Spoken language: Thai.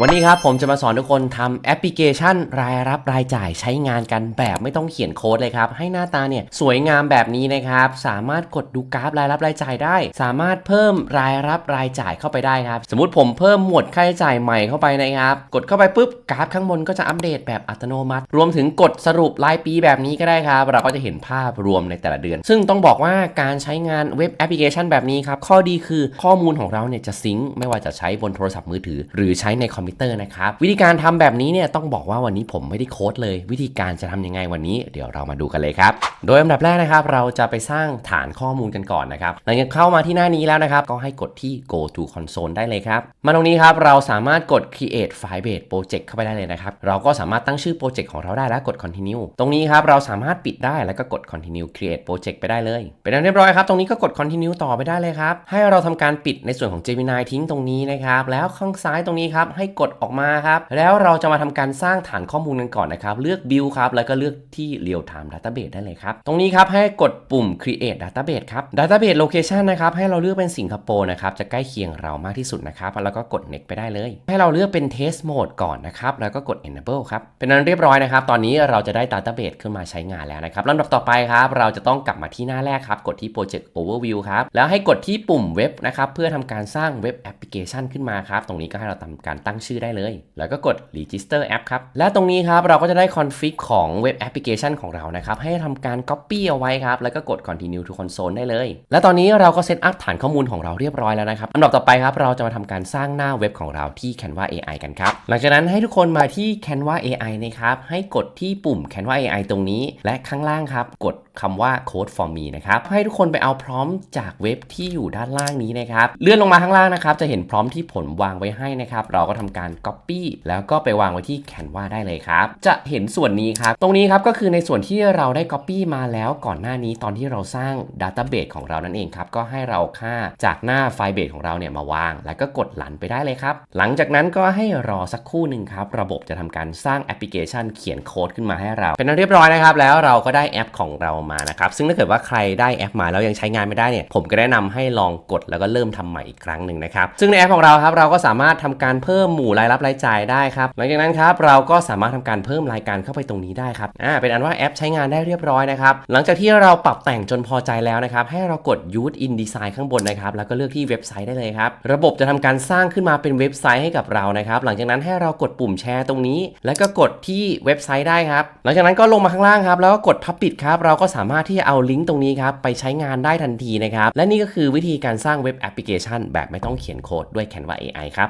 วันนี้ครับผมจะมาสอนทุกคนทำแอปพลิเคชันรายรับรายจ่ายใช้งานกันแบบไม่ต้องเขียนโค้ดเลยครับ ให้หน้าตาเนี่ยสวยงามแบบนี้นะครับ สามารถกดดูกราฟรายรับรายจ่ายได้ สามารถเพิ่มรายรับรายจ่ายเข้าไปได้ครับ สมมติผมเพิ่มหมวดค่าใช้จ่ายใหม่เข้าไปนะครับ กดเข้าไปปุ๊บกราฟข้างบนก็จะอัปเดตแบบอัตโนมัติ รวมถึงกดสรุปรายปีแบบนี้ก็ได้ครับ เราก็จะเห็นภาพรวมในแต่ละเดือน ซึ่งต้องบอกว่าการใช้งานเว็บแอปพลิเคชันแบบนี้ครับข้อดีคือข้อมูลของเราเนี่ยจะซิงค์ไม่ว่าจะใช้บนโทรศัพท์มือถือ หรือใช้ในคอมพิวเตอร์นะครับ วิธีการทำแบบนี้เนี่ยต้องบอกว่าวันนี้ผมไม่ได้โค้ดเลย วิธีการจะทำยังไงวันนี้ เดี๋ยวเรามาดูกันเลยครับ โดยอันดับแรกนะครับ เราจะไปสร้างฐานข้อมูลกันก่อนนะครับหลังจากเข้ามาที่หน้านี้แล้วนะครับ ก็ให้กดที่ go to console ได้เลยครับ มาตรงนี้ครับเราสามารถกด create file based project เข้าไปได้เลยนะครับ เราก็สามารถตั้งชื่อโปรเจกต์ของเราได้แล้วกด continue ตรงนี้ครับเราสามารถปิดได้แล้วก็กด continue create project ไปได้เลย เป็นอันเรียบร้อยครับ ตรงนี้ก็กด continue ต่อไปได้เลยครับ ให้เราทำการปิดในส่วนของ Gemini ทิ้งตรงนี้นะครับ แล้วข้างซ้ายตรงนี้ครับให้กดออกมาครับ แล้วเราจะมาทำการสร้างฐานข้อมูลกันก่อนนะครับ เลือก build ครับ แล้วก็เลือกที่ real time database ได้เลยครับ ตรงนี้ครับให้กดปุ่ม create database ครับ database location นะครับ ให้เราเลือกเป็นสิงคโปร์นะครับ จะใกล้เคียงเรามากที่สุดนะครับ แล้วก็กด next ไปได้เลย ให้เราเลือกเป็น test mode ก่อนนะครับ แล้วก็กด enable ครับ เป็นนั้นเรียบร้อยนะครับ ตอนนี้เราจะได้ database ขึ้นมาใช้งานแล้วนะครับลำดับต่อไปครับ เราจะต้องกลับมาที่หน้าแรกครับ กดที่ project overview ครับ แล้วให้กดที่ปุ่มเว็บนะครับ เพื่อทำการสร้างเว็บแอปพลิเคชันขึ้นมาครับ ตรงนี้ก็ให้เราทำการตั้งชื่อได้เลย แล้วก็กด register app ครับ และตรงนี้ครับเราก็จะได้ config ของเว็บแอปพลิเคชันของเรานะครับ ให้ทำการ copy เอาไว้ครับ แล้วก็กด continue to console ได้เลย และตอนนี้เราก็เซตอัพฐานข้อมูลของเราเรียบร้อยแล้วนะครับอันดับต่อไปครับเราจะมาทำการสร้างหน้าเว็บของเราที่ Canva AI กันครับ หลังจากนั้นให้ทุกคนมาที่ Canva AI นะครับ ให้กดที่ปุ่ม Canva AI ตรงนี้ และข้างล่างครับ กดคำว่า code for me นะครับ ให้ทุกคนไปเอาพร้อมจากเว็บที่อยู่ด้านล่างนี้นะครับ เลื่อนลงมาข้างล่างนะครับ จะเห็นพร้อมที่ผลวางไว้ให้นะครับ เราก็ทำการ copy แล้วก็ไปวางไว้ที่ Canva ได้เลยครับ จะเห็นส่วนนี้ครับ ตรงนี้ครับก็คือในส่วนที่เราได้ copy มาแล้วก่อนหน้านี้ตอนที่เราสร้าง database ของเรานั่นเองครับ ก็ให้เราค่าจากหน้าไฟล์เบสของเราเนี่ยมาวาง แล้วก็กดหลันไปได้เลยครับ หลังจากนั้นก็ให้รอสักครู่หนึ่งครับ ระบบจะทำการสร้างแอปพลิเคชันเขียนโค้ดขึ้นมาให้เรา เป็นเรียบร้อยนะครับ แล้วเราก็ได้แอปของเรามานะครับ ซึ่งถ้าเกิดว่าใครได้แอปมาแล้วยังใช้งานไม่ได้เนี่ย ผมก็แนะนำให้ลองกดแล้วก็เริ่มทำใหม่อีกครั้งหนึ่งนะครับ ซึ่งในแอปของเราครับเราก็สามารถทำการเพิ่มหมรายรับรายจ่ายได้ครับหลังจากนั้นครับเราก็สามารถทำการเพิ่มรายการเข้าไปตรงนี้ได้ครับอ่าเป็นอันว่าแอปใช้งานได้เรียบร้อยนะครับหลังจากที่เราปรับแต่งจนพอใจแล้วนะครับให้เรากด use in design ข้างบนนะครับแล้วก็เลือกที่เว็บไซต์ได้เลยครับระบบจะทำการสร้างขึ้นมาเป็นเว็บไซต์ให้กับเรานะครับหลังจากนั้นให้เรากดปุ่มแชร์ตรงนี้ แล้วก็กดที่เว็บไซต์ได้ครับหลังจากนั้นก็ลงมาข้างล่างครับแล้วก็กด publish ครับเราก็สามารถที่จะเอาลิงก์ตรงนี้ครับไปใช้งานได้ทันทีนะครับและนี่ก็คือวิธีการสร้างเว็บแอปพลิเคชัน แบบไม่ต้องเขียนโค้ดด้วย Canva AI ครับ